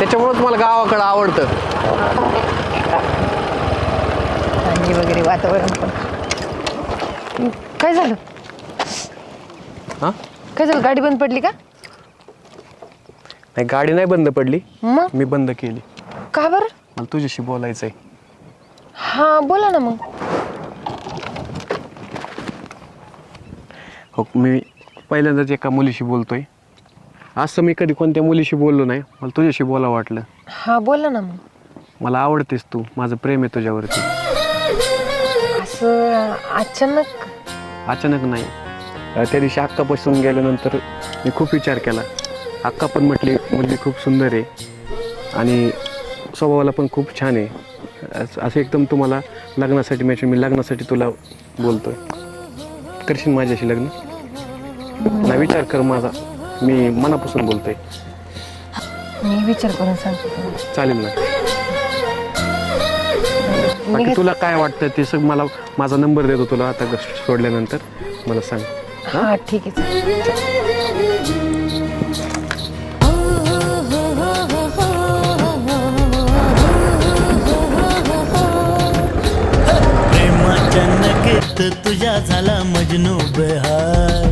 त्याच्यामुळेच मला गावाकडं आवडतं. थंडी वगैरे वातावरण पण. काय झालं? हां? काय झालं? गाडी बंद पडली का? नाही गाडी नाही बंद पडली. मग? मी बंद केली. का बरं? मला तुझ्याशी बोलायचं आहे हा बोला ना मग. हो मी पहिल्यांदाच एका मुलीशी बोलतोय. असं मी कधी कोणत्या मुलीशी बोललो नाही. मला तुझ्याशी बोला वाटलं. हा बोला ना मग. मला आवडतेस तू. माझं प्रेम आहे तुझ्यावरती. असं अचानक? अचानक नाही. अं, त्या दिवशी अक्कापासून गेल्यानंतर मी खूप विचार केला. अक्का पण म्हटली मुलगी खूप सुंदर आहे आणि स्वभावाला पण खूप छान आहे. असं असं एकदम तुम्हाला लग्नासाठी म्हणजे मी लग्नासाठी तुला बोलतोय. करशील माझ्याशी लग्न? ना विचार कर माझा. मी मनापासून बोलतोय. मी विचार करून सांगते तुम्हाला. चालेल ना. बाकी तुला काय वाटतं ते सग मला माझा नंबर देतो तुला आता सोडल्यानंतर. मला सांग. हा? ठीक आहे चालेल. प्रेमाच्या नकेत तुझ्या झाला मजनू बेहार